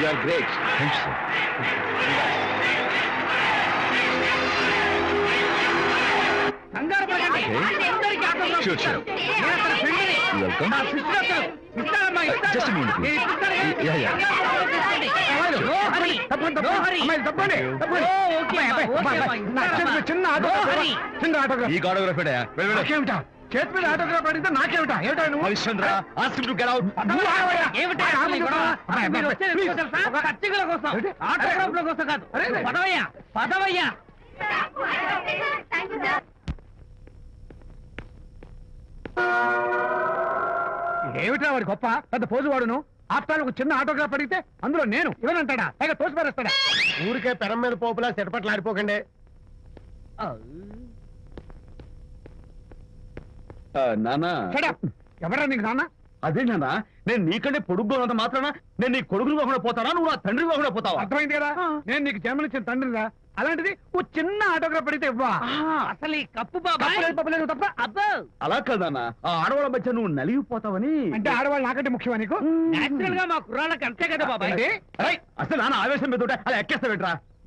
You are great thank sir కంగారు పడకండి Okay. అందరికీ ఆటోగ్రాఫ్ Sure, sure. నేను అతని ఫ్రెండ్ని. Welcome. నా sister అతను. ఇస్తానమ్మా, ఇస్తాను. just a minute, please. నేను ఇస్తాను కానీ Yeah, yeah. కంగారు పడకండి. No hurry. No hurry. Oh, okay, అమ్మా, okay, అమ్మా, ఇస్తానమ్మా. చిన్న No hurry. చిన్న ఆటోగ్రాఫ్ ఈ ఆటోగ్రాఫ్ నాకేమిటా చేతి మీద ఆటోగ్రాఫ్ అడిగితే నాకేమిటా? ఏమిటా నువ్వు? Harishchandra ask to get out. ఏమిటి? మీరు వచ్చేది తెలుసా? కోసం. ఏంటి? ఆటోగ్రాఫ్ల కోసం కాదు. అరే, అరే. పదవయ్యా పదవయ్యా. ఏమిటా వాడి గొప్ప? పెద్ద పోజు వాడును. ఆఫ్టర్ ఒక చిన్న ఆటోగ్రాఫ్ అడిగితే అందులో నేను ఇవ్వనంటాడా? పైగా తోసి పారేస్తాడా ఊరికే పెరం మీద పోపులా చెటపట్లు ఆడిపోకండి నానా. ఎవరా నీకు నాన్న? అదే నానా. నేను నీకంటే పొడుగ్గా ఉన్నంత మాత్రాన నేను నీ కొడుకుని కాకుండా పోతానా? నువ్వు నా తండ్రి కాకుండా పోతావా? అర్థమైంది కదా? నేను నీకు జన్మనిచ్చిన తండ్రిరా. అలాంటిది ఓ చిన్న ఆటోగ్రాఫ్ అడిగితే ఇవ్వా. అసలు ఈ కప్పు తప్పలేదు, తప్ప. అబ్బో. అలా కాదన్నా ఆ ఆడవాళ్ళ మధ్య నువ్వు నలిగిపోతావని. అంటే ఆడవాళ్ళు నాకంటే ముఖ్యమా నీకు? నేచురల్గా మా కుర్రాళ్ళకి అంతే కదా బాబాయ్. అసలు నాన్న ఆవేశం ఉంటే అలా ఎక్కేస్తావేట్రా?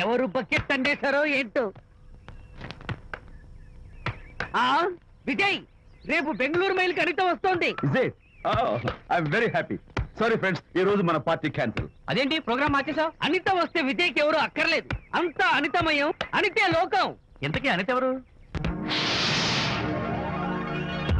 ఎవరు బకెట్ అండేశారో ఏంటో? ఆ విజయ్ రేపు బెంగళూరు మైల్ అనిత వస్తోంది. I'm very happy sorry friends ఈ రోజు మన పార్టీ క్యాన్సిల్. అదేంటి ప్రోగ్రామ్ మార్చేసావు అనిత వస్తే విజయ్కి ఎవరు అక్కర్లేదు. అంతా అనితమయం అనితే లోకం. ఇంతకీ అనిత ఎవరు